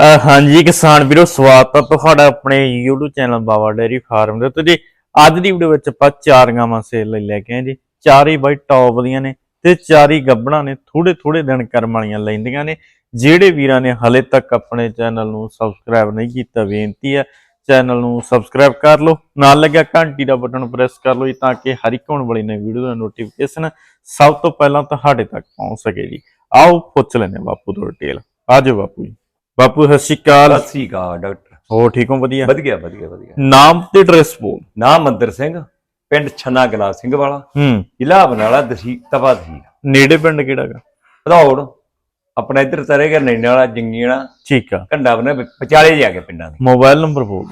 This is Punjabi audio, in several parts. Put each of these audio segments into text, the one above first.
ਹਾਂਜੀ, ਕਿਸਾਨ ਵੀਰੋ, ਸਵਾਗਤ ਹੈ ਤੁਹਾਡਾ ਆਪਣੇ YouTube channel Bawa dairy farm ਦੇ ਉੱਤੇ। ਜੀ, ਅੱਜ ਦੀ ਵੀਡੀਓ ਵਿੱਚ ਆਪਾਂ ਚਾਰ ਗਾਵਾਂ ਸੇਲ ਲਈ ਲੈ ਕੇ ਆਏ ਜੀ। ਚਾਰੇ ਬਾਈ ਟੌਪ ਦੀਆਂ ਨੇ ਤੇ ਚਾਰੀ ਗੱਬੜਾਂ ਨੇ ਥੋੜੇ ਥੋੜੇ ਦਿਨ ਕਰਮ ਵਾਲੀਆਂ ਲੈਂਦੀਆਂ ਨੇ। ਜਿਹੜੇ ਵੀਰਾਂ ਨੇ ਹਲੇ ਤੱਕ ਆਪਣੇ ਚੈਨਲ ਨੂੰ ਸਬਸਕ੍ਰਾਈਬ ਨਹੀਂ ਕੀਤਾ, ਬੇਨਤੀ ਹੈ ਚੈਨਲ ਨੂੰ ਸਬਸਕ੍ਰਾਈਬ ਕਰ ਲਓ। ਨਾਲ ਲੱਗਿਆ ਘੰਟੀ ਦਾ ਬਟਨ ਪ੍ਰੈਸ ਕਰ ਲਓ ਜੀ, ਤਾਂ ਕਿ ਹਰ ਇੱਕ ਹੋਣ ਵਾਲੀ ਨਵੀਂ ਵੀਡੀਓ ਦਾ ਨੋਟੀਫਿਕੇਸ਼ਨ ਸਭ ਤੋਂ ਪਹਿਲਾਂ ਤੁਹਾਡੇ ਤੱਕ ਪਹੁੰਚ ਸਕੇ ਜੀ। ਆਓ ਪੁੱਛ ਲੈਂਦੇ ਹਾਂ ਬਾਪੂ ਤੋਂ ਡਿਟੇਲ ਆਜੋ ਬਾਪੂ ਜੀ। ਬਾਪੂ ਸਤਿ ਸ਼੍ਰੀ ਅਕਾਲ। ਸਤਿ ਸ੍ਰੀ ਅਕਾਲ ਡਾਕਟਰ। ਹੋਰ ਠੀਕ ਹੋ? ਵਧੀਆ। ਵਧੀਆ ਵਧੀਆ ਵਧੀਆ। ਨਾਮ ਤੇ ਐਡਰੈਸ ਬੋਲ। ਨਾਮ ਮੰਦਰ ਸਿੰਘ ਪਿੰਡ ਛੰਨਾ ਗਲਾ ਸਿੰਘ ਵਾਲਾ। ਹੂੰ। ਜ਼ਿਲ੍ਹਾ ਬਨਾਲਾ ਦਸੀ ਤਪਾ ਦਸੀ ਨੇੜੇ ਪਿੰਡ ਕਿਹੜਾਗਾ ਭਦੌੜ ਆਪਣਾ ਇੱਧਰ ਤਰੇਗਾ ਨੈਣੇ ਵਾਲਾ ਜੰਗੀਣਾ ਠੀਕ ਆ। ਕੰਡਾ ਬਨੇ ਵਿਚਾਲੇ ਜਾ ਕੇ ਪਿੰਡਾਂ ਦੇ। ਮੋਬਾਈਲ ਨੰਬਰ ਬੋਲ।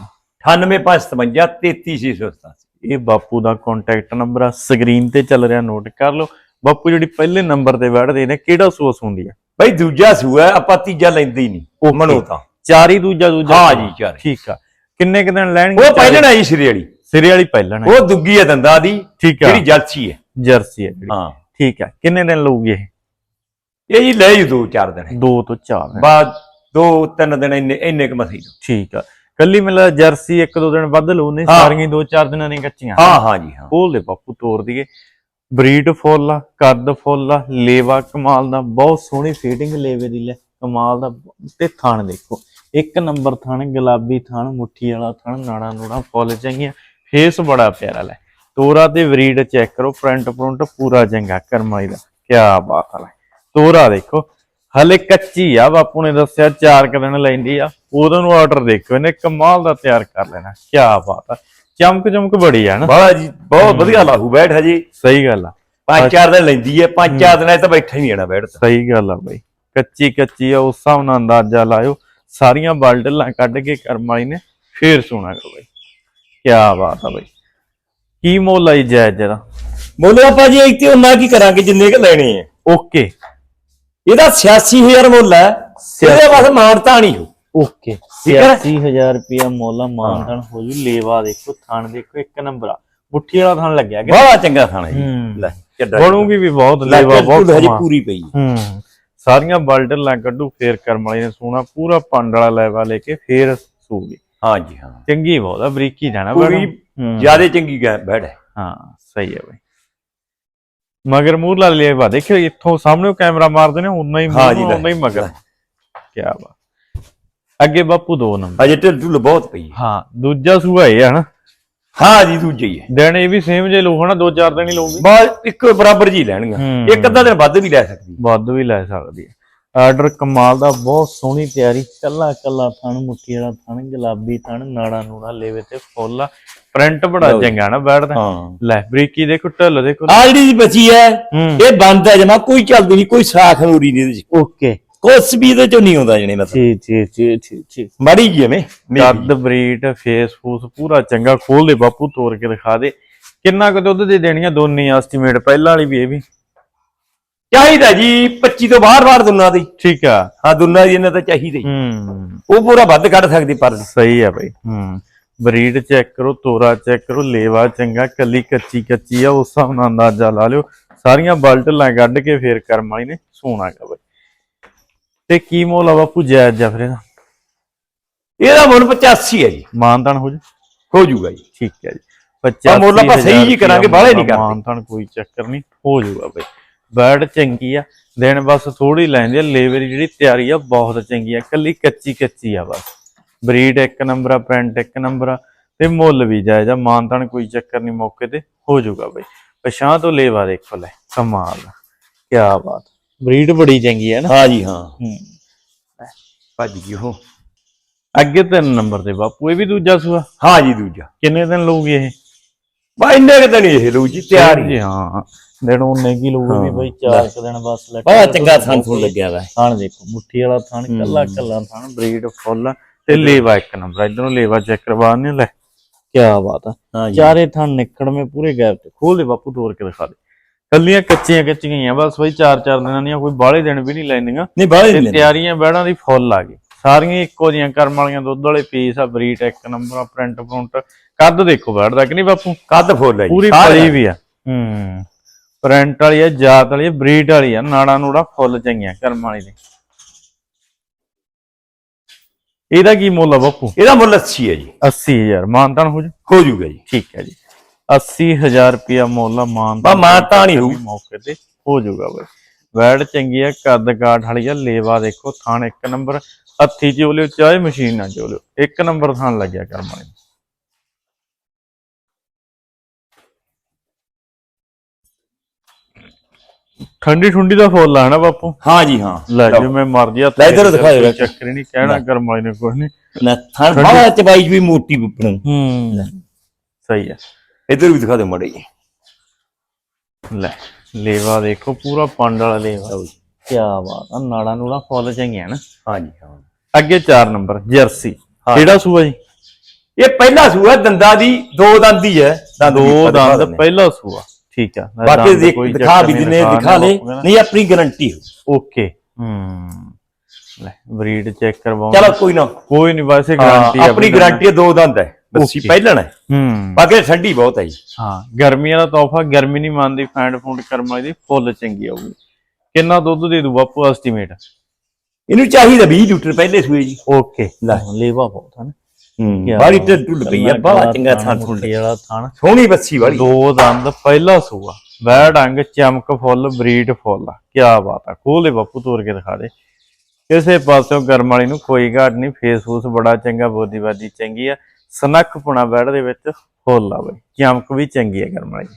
98557 33687 ਇਹ ਬਾਪੂ ਦਾ ਕੰਟੈਕਟ ਨੰਬਰ ਆ। ਸਕਰੀਨ ਤੇ ਚੱਲ ਰਿਹਾ ਨੋਟ ਕਰ ਲਓ। ਬਾਪੂ ਜਿਹੜੀ ਪਹਿਲੇ ਨੰਬਰ ਤੇ ਬੈਠਦੇ ਨੇ ਕਿਹੜਾ ਸੋਸ ਹੁੰਦੀ ਆ? ਬਈ ਦੂਜਾ ਸੂਆ ਹੈ, ਆਪਾਂ ਤੀਜਾ ਲੈਂਦੇ ਹੀ ਨਹੀਂ। Okay. ਮਨੋ ਤਾਂ। ਚਾਰ ਹੀ ਦੂਜਾ ਦੂਜਾ। ਹਾਂ ਜੀ, ਚਾਰ ਹੀ। ਠੀਕ ਆ। ਕਿੰਨੇ ਕੁ ਦਿਨ ਲੈਣਗੇ? ਉਹ ਪਹਿਲਣ ਆਈ ਸਿਰੇ ਵਾਲੀ। ਸਿਰੇ ਵਾਲੀ ਪਹਿਲਣ ਹੈ ਉਹ ਦੁੱਗੀ ਹੈ ਦੰਦਾ ਦੀ ਠੀਕ ਆ। ਜਿਹੜੀ ਜਲਸੀ ਹੈ। ਜਰਸੀ ਹੈ ਜਿਹੜੀ। ਹਾਂ। ਠੀਕ ਆ। ਕਿੰਨੇ ਦਿਨ ਲਊਗੀ ਇਹ? ਇਹ ਜੀ ਲੈ ਜੂ ਦੋ ਚਾਰ ਦਿਨ। ਦੋ ਤੋਂ ਚਾਰ ਦਿਨ। ਬਾਅਦ ਦੋ ਤਿੰਨ ਦਿਨ ਇੰਨੇ ਇੰਨੇ ਕ ਮਸੀ ਠੀਕ ਆ। ਕੱਲੀ ਮਿਲਾ ਜਰਸੀ ਇੱਕ ਦੋ ਦਿਨ ਵੱਧ ਲਊ ਨੇ ਹਾਂ। ਸਾਰੀਆਂ ਹੀ ਦੋ ਚਾਰ ਦਿਨਾਂ ਦੀਆਂ ਕੱਚੀਆਂ। ਹਾਂ ਹਾਂ ਜੀ ਹਾਂ। ਖੋਲ ਦੇ ਬਾਪੂ ਤੋੜ ਦਈਏ ਬਰੀਡ ਫੁੱਲ ਆ, ਕੱਦ ਫੁੱਲ ਆ, ਲੇਵਾ ਕਮਾਲ ਦਾ, ਬਹੁਤ ਸੋਹਣੀ ਫੀਡਿੰਗ ਲੇਵੇ ਦੀ ਲੈ, ਕਮਾਲ ਦਾ, ਤੇ ਥਣ ਦੇਖੋ। ਇੱਕ ਨੰਬਰ ਥਣ ਗੁਲਾਬੀ ਥਣ ਮੁੱਠੀ ਵਾਲਾ ਥਣ ਨਾੜਾ ਨੂੜਾ ਫੁੱਲ ਚੰਗੀਆਂ ਫੇਸ ਬੜਾ ਪਿਆਰਾ ਲੈ। ਤੋਰਾ ਤੇ ਬਰੀਡ ਚੈੱਕ ਕਰੋ ਫਰੰਟ ਫਰੰਟ ਪੂਰਾ ਚੰਗਾ ਕਰਮਾਈ ਦਾ ਕੀ ਬਾਤ ਹੈ ਤੋਰਾ ਦੇਖੋ, ਹਲੇ ਕੱਚੀ ਆ, ਬਾਪੂ ਨੇ ਦੱਸਿਆ, ਚਾਰ ਕੁ ਦਿਨ ਲੈਂਦੀ ਆ ਉਦੋਂ ਨੂੰ ਆਰਡਰ ਦੇਖੋ, ਇਹਨੇ ਕਮਾਲ ਦਾ ਤਿਆਰ ਕਰ ਲੈਣਾ ਕੀ ਬਾਤ ਆ। ਚਮਕ ਚਮਕ ਬੜੀ ਆ ਨਾ। ਬਾਲਾ ਜੀ ਬਹੁਤ ਵਧੀਆ ਲਾਹੂ ਬੈਠ ਹਜੇ ਸਹੀ ਗੱਲ ਆ। ਪੰਜ ਚਾਰ ਦਿਨ ਲੈਂਦੀ ਹੈ ਪੰਜ ਚਾਰ ਦਿਨਾਂ ਤਾਂ ਬੈਠਾ ਹੀ ਨਹੀਂ ਜਾਣਾ ਬੈਠ ਤਾਂ। ਸਹੀ ਗੱਲ ਆ ਬਾਈ। ਕੱਚੀ ਕੱਚੀ ਆ ਉਸ ਹਿਸਾਬ ਨਾਲ ਅੰਦਾਜ਼ਾ ਲਾਇਓ। ਸਾਰੀਆਂ ਬਾਲਟਲਾਂ ਕੱਢ ਕੇ ਕਰਮ ਵਾਲੀ ਨੇ ਫੇਰ ਸੋਣਾ ਕਰੋ ਬਾਈ। ਕੀ ਬਾਤ ਆ ਬਾਈ। ਕੀ ਮੁੱਲ ਆਈ ਜਾਇਜ਼ ਜਰਾ ਮੁੱਲ ਆਪਾਂ ਜੀ ਇੱਥੇ ਉਹਨਾਂ ਕੀ ਕਰਾਂਗੇ ਜਿੰਨੇ ਕ ਲੈਣੇ ਆ। ਓਕੇ। ਇਹਦਾ 86000 ਮੁੱਲ ਹੈ। ਇਹਦੇ ਬਸ ਮਾਨਤਾ ਨਹੀਂ ਹੋ। ਓਕੇ। ਠੀਕ ਹੈ। 86000 ਰੁਪਿਆ ਮੁੱਲ ਆ ਮਾਨਦਨ ਹੋ। ਜੂ ਲੇਵਾ ਦੇਖੋ ਥਣ ਦੇਖੋ ਇੱਕ ਨੰਬਰ ਆ। ਮੁੱਠੀ ਵਾਲਾ ਥਣ ਲੱਗਿਆ ਕਿ ਬੜਾ ਚੰਗਾ ਖਾਣਾ ਜੀ। ਲੈ ਚੱਡਾ ਬਣੂਗੀ ਵੀ ਬਹੁਤ ਲੈ ਲੇਵਾ ਬਹੁਤ ਹਜੇ। ਪੂਰੀ ਪਈ ਹੂੰ। ਸਾਰੀਆਂ ਬਾਲਟਲਾਂ ਕੱਢੂ ਫੇਰ ਕਰਮ ਵਾਲੀ ਨੇ ਸੋਣਾ ਪੂਰਾ ਪੰਡ ਵਾਲਾ ਲੈਵਾ ਲੈ ਕੇ ਫੇਰ ਸੂਗੀ ਹਾਂ ਜੀ ਹਾਂ। ਚੰਗੀ ਬਹੁਤ ਆ ਬਰੀਕੀ ਜਾਣਾ ਹੂੰ। ਜਿਆਦੇ ਚੰਗੀ ਗਾ ਬੈਠ। ਹੈ ਹਾਂ ਸਹੀ ਹੈ ਬਾਈ। ਮਗਰ ਮੂਰ ਲਾ ਲਿਆ ਵਾ ਦੇਖਿਓ ਇੱਥੋਂ ਸਾਹਮਣੇ ਕੈਮਰਾ ਮਾਰਦੇ ਨੇ ਉਨਾ ਹੀ ਲੈ। ਉਨਾ ਹੀ ਮਗਰ। ਕੀ ਬਾਤ। ਅੱਗੇ ਬਾਪੂ ਦੋ ਨੰਬਰ। ਹਜੇ ਢਿੱਲ ਢੁੱਲ ਬਹੁਤ ਪਈ ਹੈ। ਹਾਂ ਦੂਜਾ ਸੂਆ ਇਹ ਨਾ। ਹਾਂ ਜੀ ਦੂਜੇ ਹੀ ਹੈ। ਦਿਨ ਇਹ ਵੀ ਸੇਮ ਜੇ ਲਊ ਹਨਾ ਦੋ ਚਾਰ ਦਿਨ ਹੀ ਲਊਗੀ। ਬਸ ਇੱਕੋ ਬਰਾਬਰ ਜੀ ਲੈਣਗੀਆਂ। ਇੱਕ ਅੱਧਾ ਦਿਨ ਵੱਧ ਵੀ ਲੈ ਸਕਦੀ ਵੱਧ ਵੀ ਲੈ ਸਕਦੀ ਹੈ। ਆਰਡਰ ਕਮਾਲ ਦਾ ਬਹੁਤ ਸੋਹਣੀ ਤਿਆਰੀ। ਕੱਲਾ ਕੱਲਾ ਥਣ ਮੁੱਠੀ ਵਾਲਾ ਥਣ ਗੁਲਾਬੀ ਥਣ ਨਾੜਾ ਨੂੜਾ ਲੇਵੇ ਤੇ ਫੁੱਲ ਆ। ਪ੍ਰਿੰਟ ਬੜਾ। ਚੰਗਾ ਨਾ ਬੈਠਦਾ। ਲੈ ਬਰੀਕੀ ਦੇਖੋ ਢਿੱਲ ਦੇਖੋ। ਆ ਜਿਹੜੀ ਬਚੀ ਹੈ ਇਹ ਬੰਦ ਹੈ ਜਮਾ ਕੋਈ ਚੱਲਦੀ ਨਹੀਂ ਕੋਈ ਸਾਖ ਨੂਰੀ ਨਹੀਂ ਇਹਦੇ ਚ ਓਕੇ। ਕੁਛ ਵੀ ਇਹਦੇ ਚੋਂ ਨਹੀਂ ਆਉਂਦਾ ਜਣੇ ਮਤਲਬ ਜੀ ਜੀ ਜੀ ਜੀ ਜੀ। ਮਾੜੀ ਜੀ ਐਵੇਂ ਕੱਦ ਬਰੀਡ ਫੇਸ ਫੂਸ ਪੂਰਾ ਚੰਗਾ ਖੋਲ ਦੇ ਬਾਪੂ ਤੋੜ ਕੇ ਦਿਖਾ ਦੇ। ਕਿੰਨਾ ਕੁ ਦੁੱਧ ਦੇ ਦੇਣੀਆਂ ਦੋਨੇ ਐਸਟੀਮੇਟ ਪਹਿਲਾਂ ਵਾਲੀ ਵੀ ਇਹ ਵੀ। ਚਾਹੀਦਾ ਜੀ 25 ਤੋਂ ਬਾਹਰ ਬਾਹਰ ਦੁਨਾ ਦੀ। ਠੀਕ ਆ। ਹਾਂ ਦੁਨਾ ਦੀ ਇਹਨਾਂ ਤਾਂ ਚਾਹੀਦਾ ਹੀ। ਉਹ ਪੂਰਾ ਵੱਧ ਕੱਢ ਸਕਦੀ ਪਰ। ਸਹੀ ਆ ਬਈ ਹੂੰ। ਬਰੀਡ ਚੈੱਕ ਕਰੋ ਤੋਰਾ ਚੈੱਕ ਕਰੋ ਲੇਵਾ ਚੰਗਾ ਕੱਲੀ ਕੱਚੀ ਕੱਚੀ ਆ ਉਸ ਹਿਸਾਬ ਨਾਲ ਅੰਦਾਜ਼ਾ ਲਾ ਲਿਓ। ਸਾਰੀਆਂ ਬਲਟਲਾਂ ਕੱਢ ਕੇ ਫੇਰ ਕਰਮ ਵਾਲੀ ਨੇ ਸੋਨਾ ਕਾ ਬਈ। ਤੇ ਕੀ ਮੁੱਲ ਆ ਬਾਪੂ ਜਾਇਜ਼ ਜਾ ਫਿਰ ਇਹਦਾ? ਇਹਦਾ ਮੁੱਲ 85 ਹੈ ਜੀ। ਮਾਨਤਾਨ ਹੋ ਜਾ ਹੋ ਜਾਊਗਾ ਜੀ। ਠੀਕ ਹੈ ਜੀ। ਪਰ ਮੁੱਲ ਆਪਾਂ ਸਹੀ ਜੀ ਕਰਾਂਗੇ, ਬਾਹਲੇ ਨਹੀਂ ਕਰਦੇ। ਮਾਨਤਾਨ ਕੋਈ ਚੱਕਰ ਨਹੀਂ ਹੋ ਜਾਊਗਾ ਬਈ। ਬੈਡ ਚੰਗੀ ਆ ਦਿਨ ਬਸ ਥੋੜੀ ਲੈਂਦੀ ਆ ਲੇਵਰ ਜਿਹੜੀ ਤਿਆਰੀ ਆ ਬਹੁਤ ਚੰਗੀ ਆ ਕੱਲੀ ਕੱਚੀ ਕੱਚੀ ਆ ਬਸ। ਬਰੀਡ ਇੱਕ ਨੰਬਰ ਆ ਪ੍ਰਿੰਟ ਇੱਕ ਨੰਬਰ ਆ ਤੇ ਮੁੱਲ ਵੀ ਜਾਇਜ਼ ਆ ਮਾਨਤਾਨ ਕੋਈ ਚੱਕਰ ਨਹੀਂ ਮੌਕੇ ਤੇ ਹੋ ਜਾਊਗਾ ਬਈ। ਪਛਾਂ ਤੋਂ ਲੇਵਾ ਦੇਖੋ ਲੈ ਕਮਾਲ ਕੀ ਬਾਤ। ਬਰੀਡ ਬੜੀ ਚੰਗੀ ਹੈ ਨਾ। ਹਾਂ ਜੀ ਹਾਂ। ਹੂੰ। ਭੱਜ ਗਈ ਉਹ। ਅੱਗੇ ਤਿੰਨ ਨੰਬਰ ਤੇ ਬਾਪੂ ਇਹ ਵੀ ਦੂਜਾ ਸੂਆ? ਹਾਂ ਜੀ ਦੂਜਾ। ਕਿੰਨੇ ਦਿਨ ਲਊਗੀ ਇਹ? ਬਾ ਇੰਨੇ ਕਿਤੇ ਨਹੀਂ ਇਹ ਲਊ ਜੀ ਤਿਆਰ ਹੀ। ਜੀ ਹਾਂ। ਦਿਨ ਉਹਨੇ ਕੀ ਲਊਗੀ ਵੀ ਬਈ ਚਾਰ ਕੁ ਦਿਨ ਬਸ ਲੈ ਬੜਾ ਚੰਗਾ ਥਾਂ ਥੁਣ ਲੱਗਿਆ ਵਾ। ਥਣ ਦੇਖੋ ਮੁੱਠੀ ਵਾਲਾ ਥਣ ਕੱਲਾ ਕੱਲਾ ਥਣ ਬਰੀਡ ਫੁੱਲ ਤੇ ਲੇਵਾ ਇੱਕ ਨੰਬਰ ਇਧਰੋਂ ਲੇਵਾ ਚੈੱਕ ਕਰਵਾਣੇ ਲੈ। ਕੀ ਬਾਤ ਆ। ਹਾਂ ਜੀ। ਚਾਰੇ ਥਣ ਨਿਕੜਵੇਂ ਪੂਰੇ ਗੈਪ ਤੇ ਖੋਲ ਦੇ ਬਾਪੂ ਤੋੜ ਕੇ ਦਿਖਾ ਦੇ। ਕੱਲੀਆਂ ਕੱਚੀਆਂ ਕੱਚੀਆਂ ਹੀ ਆ ਬਸ ਬਈ ਚਾਰ ਚਾਰ ਦਿਨਾਂ ਦੀਆਂ ਕੋਈ ਬਾਹਲੇ ਦਿਨ ਵੀ ਨਹੀਂ ਲੈਂਦੀਆਂ। ਨਹੀਂ ਬਾਹਲੇ ਨਹੀਂ। ਤਿਆਰੀਆਂ ਬੈੜਾਂ ਦੀ ਫੁੱਲ ਆ ਗਈ। ਸਾਰੀਆਂ ਇੱਕੋ ਜੀਆਂ ਕਰਮ ਵਾਲੀਆਂ ਦੁੱਧ ਵਾਲੇ ਪੀਸ ਆ ਬਰੀਡ ਇੱਕ ਨੰਬਰ ਆ ਪ੍ਰਿੰਟ ਪ੍ਰਿੰਟ ਕੱਦ ਦੇਖੋ ਬੈੜ ਦਾ ਕਿ ਨਹੀਂ ਬਾਪੂ? ਕੱਦ ਫੁੱਲ ਹੈ ਜੀ ਪੂਰੀ ਵੀ ਆ। ਹੂੰ ਪ੍ਰਿੰਟ ਵਾਲੀ ਆ ਜਾਤ ਵਾਲੀ ਆ ਬਰੀਡ ਵਾਲੀ ਆ ਨਾੜਾ ਨੂੜਾ ਫੁੱਲ ਚੰਗੀਆਂ ਕਰਮ ਵਾਲੀ ਦੇ। ਇਹਦਾ ਕੀ ਮੁੱਲ ਆ ਬਾਪੂ? ਇਹਦਾ ਮੁੱਲ 80 ਹੈ ਜੀ। 80000 ਮਾਨਤਾਨ ਹੋ ਜੂ ਹੋ ਜਾਊਗਾ ਜੀ। ਠੀਕ ਹੈ ਜੀ। 80000 ਰੁਪਿਆ ਮੁੱਲ ਆ ਬਾ ਮਾਨਤਾਨ ਮਾਨਤਾਨ ਹੀ ਹੋਊ। ਮੌਕੇ ਤੇ ਹੋ ਜਾਊਗਾ ਬਈ ਵੈੜ ਚੰਗੀ ਆ ਕੱਦ ਕਾਠ ਵਾਲੀ ਆ ਲੇਵਾ ਦੇਖੋ ਥਾਣ ਇੱਕ ਨੰਬਰ ਹੱਥੀ ਚੋਲਿਓ ਚਾਹੇ ਮਸ਼ੀਨ ਨਾਲ ਚੋਲਿਓ ਇੱਕ ਨੰਬਰ ਥਾਣ ਲੱਗਿਆ ਕਰਮ ਨੂੰ। ਠੰਡੀ ਠੁੰਡੀ ਦਾ ਫੁੱਲ ਆ ਨਾ ਬਾਪੂ? ਹਾਂ ਜੀ ਹਾਂ। ਲੈ ਜਿਵੇਂ ਮਰਜ਼ੀ ਆ ਲੈ ਇੱਧਰ ਦਿਖਾਇਓ। ਇੱਕ। ਚੱਕਰ ਨਹੀਂ ਕਹਿਣਾ ਕਰਮ ਨੇ ਕੁਝ ਨਹੀਂ। ਨਾ ਥਣ ਬਾਹਰ ਚ ਬਾਈ ਵੀ ਮੋਟੀ ਬੁੱਪਣ ਹੂੰ। ਸਹੀ ਹੈ ਇਧਰ ਵੀ ਦਿਖਾ ਦਿਓ ਮੜੇ ਜੀ ਲੈ ਲੇਵਾ ਦੇਖੋ ਪੂਰਾ ਪੰਡ ਵਾਲਾ ਲੇਵਾ। ਕੀ ਬਾਤ ਆ ਨਾੜਾ ਨੂੜਾ ਫੁੱਲ ਚੰਗੀਆਂ ਨਾ। ਜੀ ਹਾਂ। ਅੱਗੇ 4 ਨੰਬਰ ਜਰਸੀ। ਹਾਂ। ਕਿਹੜਾ ਸੂਆ ਜੀ? ਇਹ ਪਹਿਲਾ ਸੂਆ ਦੰਦਾਂ ਦੀ ਦੋ ਦੰਦੀ ਹੈ ਦੰਦ ਦੋ ਦੰਦ। ਪਹਿਲਾ ਸੂਆ। ਠੀਕ ਆ ਬਾਕੀ ਵੀ ਨਹੀਂ, ਦਿਨੇ ਦਿਖਾ ਲੈ ਨਹੀਂ। ਆਪਣੀ ਗਾਰੰਟੀ ਹੋ ਓਕੇ ਹੂੰ। ਲੈ ਬਰੀਡ ਚੈੱਕ ਕਰਵਾਉਂ ਚਲੋ ਕੋਈ ਨਾ। ਕੋਈ ਨਹੀਂ ਵੈਸੇ ਗਾਰੰਟੀ ਹਾਂ, ਆਪਣੀ ਗਾਰੰਟੀ ਦੋ ਦੰਦ ਹੈ। ਬੱਸੀ Okay. ਪਹਿਲਣ ਹੈ। ਹੂੰ। ਬਾਕੀ ਠੰਡੀ ਬਹੁਤ ਹੈ ਜੀ। ਹਾਂ ਗਰਮੀਆਂ ਦਾ ਤੋਹਫਾ ਗਰਮੀ ਨਹੀਂ ਮੰਨਦੀ ਫੈਂਡ ਫੂਡ ਕਰਮਾਂ ਦੀ ਫੁੱਲ ਚੰਗੀ ਆਊਗੀ। ਕਿੰਨਾ ਦੁੱਧ ਦੇ ਦੂ ਬਾਪੂ ਐਸਟੀਮੇਟ ਇਹਨੂੰ ਚਾਹੀਦਾ 20 ਲੀਟਰ ਪਹਿਲੇ ਸੂਏ ਜੀ। ਓਕੇ ਲੈ। ਲੇਵਾ ਬਹੁਤ ਹਨ। ਹੂੰ ਬਾਰੀ ਤੇ ਢੁੱਲ ਪਈ ਆ ਬੜਾ ਚੰਗਾ ਥਾਂ ਠੁੰਡੀ ਵਾਲਾ ਥਣ। ਸੋਹਣੀ ਬੱਸੀ ਵਾਲੀ। ਦੋ ਦੰਦ ਪਹਿਲਾ ਸੂਆ। ਵੈ ਡੰਗ ਚਮਕ ਫੁੱਲ ਬਰੀਡ ਫੁੱਲ। ਆ ਕੀ ਬਾਤ ਆ। ਖੋਲੇ ਬਾਪੂ ਤੋਰ ਕੇ ਦਿਖਾ ਦੇ। ਕਿਸੇ ਪਾਸਿਓਂ ਗਰਮ ਵਾਲੀ ਨੂੰ ਕੋਈ ਘਾਟ ਨਹੀਂ। ਫੇਸ ਫੂਸ ਬੜਾ ਚੰਗਾ ਬੋਦੀਵਾਦੀ ਚੰਗੀ ਆ। ਸਨੱਖ ਪੁਣਾ ਬੈੜ ਦੇ ਵਿੱਚ ਫੁੱਲ ਆ ਬਈ। ਚਮਕ ਵੀ ਚੰਗੀ ਆ ਗਰਮ ਵਾਲੀ।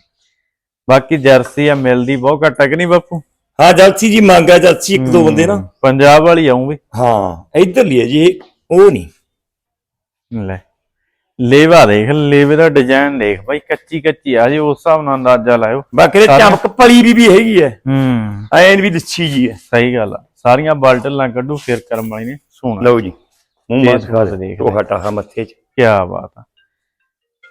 ਬਾਕੀ ਜਰਸੀ ਆ ਮਿਲਦੀ ਬਹੁਤ ਘੱਟ ਕਿ ਨਹੀਂ ਬਾਪੂ? ਹਾਂ ਜਲਸੀ ਜੀ ਮੰਗਾ ਜਲਸੀ ਇੱਕ ਦੋ ਬੰਦੇ ਨਾ। ਪੰਜਾਬ ਵਾਲੀ ਆਉਂ ਵੀ। ਹਾਂ ਇੱਧਰ ਲਈ ਹੈ ਜੀ ਉਹ ਨਹੀਂ। ਲੈ ਲੇਵਾ ਦੇਖ ਲੇਵੇ ਦਾ ਡਿਜ਼ਾਈਨ ਦੇਖ ਬਾਈ ਕੱਚੀ ਕੱਚੀ ਆ ਜੀ ਉਸ ਹਿਸਾਬ ਨਾਲ ਅੰਦਾਜ਼ਾ ਲਾਇਓ। ਬਾਕੀ ਦੇ ਚਮਕ ਪਲੀ ਵੀ ਵੀ ਹੈਗੀ ਹੈ ਹੂੰ। ਐਨ ਵੀ ਲੱਛੀ ਜੀ ਹੈ ਸਹੀ ਗੱਲ ਆ। ਸਾਰੀਆਂ ਬਾਲਟਲਾਂ ਕੱਢੂ ਫਿਰ ਕਰਮ ਵਾਲੀ ਨੇ ਸੋਣਾ। ਲਓ ਜੀ ਮੂੰਹ ਮਾਸ ਖਾ ਫੂਸ ਦੇਖ ਉਹ ਹਟਾ ਹਾ ਮੱਥੇ 'ਚ। ਕੀ ਬਾਤ ਆ।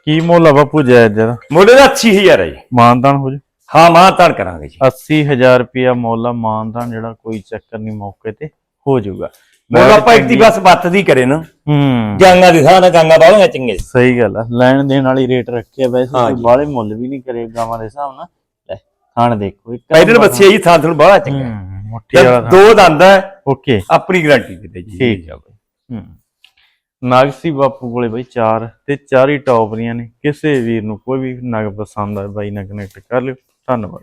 ਕੀ ਮੁੱਲ ਆ ਬਾਪੂ ਜਾਇਜ਼ ਜਰਾ ਮੁੱਲ ਦਾ 80000 ਹੈ ਜੀ। ਮਾਨਦਾਨ ਹੋ ਜਾ? ਹਾਂ ਮਾਂ ਕਰਾਂਗੇ ਜੀ। 80000 ਰੁਪਿਆ ਮੁੱਲ ਆ ਮਾਨਦਾਨ ਜਿਹੜਾ ਕੋਈ ਚੱਕਰ ਨਹੀਂ ਮੌਕੇ ਤੇ ਹੋ ਜਾਊਗਾ। ਮੁੱਲ ਆਪਾਂ ਇੱਕ ਦੀ ਬਸ ਬੱਤ ਦੀ ਕਰੇ ਨਾ। ਹੂੰ। ਗਾਂਗਾ ਦੀ ਥਾਂ ਨਾ ਗਾਂਗਾ ਬਾਹਲਾ ਚੰਗੇ ਸਹੀ ਗੱਲ ਆ। ਲੈਣ ਦੇਣ ਵਾਲੀ ਰੇਟ ਰੱਖਿਆ ਵੈਸੇ ਕੋਈ। ਬਾਹਲੇ ਮੁੱਲ ਵੀ ਨਹੀਂ ਕਰੇ ਗਾਵਾਂ ਦੇ ਹਿਸਾਬ ਨਾਲ। ਲੈ ਖਾਣ ਦੇਖੋ ਇੱਕ ਇਧਰ ਬੱਚੇ ਜੀ ਥਾਂ ਤੁਹਾਨੂੰ ਬਾਹਲਾ ਚੰਗਾ ਮੁੱਠੀ ਵਾਲਾ। ਦੋ ਦੰਦ ਹੈ ਓਕੇ। ਆਪਣੀ ਗਾਰੰਟੀ ਦੇ ਜੀ। ਠੀਕ ਆ ਬਈ। ਹੂੰ। ਨਾਗਸੀ ਬਾਪੂ ਕੋਲੇ ਬਾਈ ਚਾਰ ਤੇ ਚਾਰ ਹੀ ਟੌਪ ਦੀਆਂ ਨੇ। ਕਿਸੇ ਵੀਰ ਨੂੰ ਕੋਈ ਵੀ ਨਗ ਪਸੰਦ ਆ ਬਾਈ ਨਾਲ ਕਨੈਕਟ ਕਰ ਲਿਓ। ਧੰਨਵਾਦ।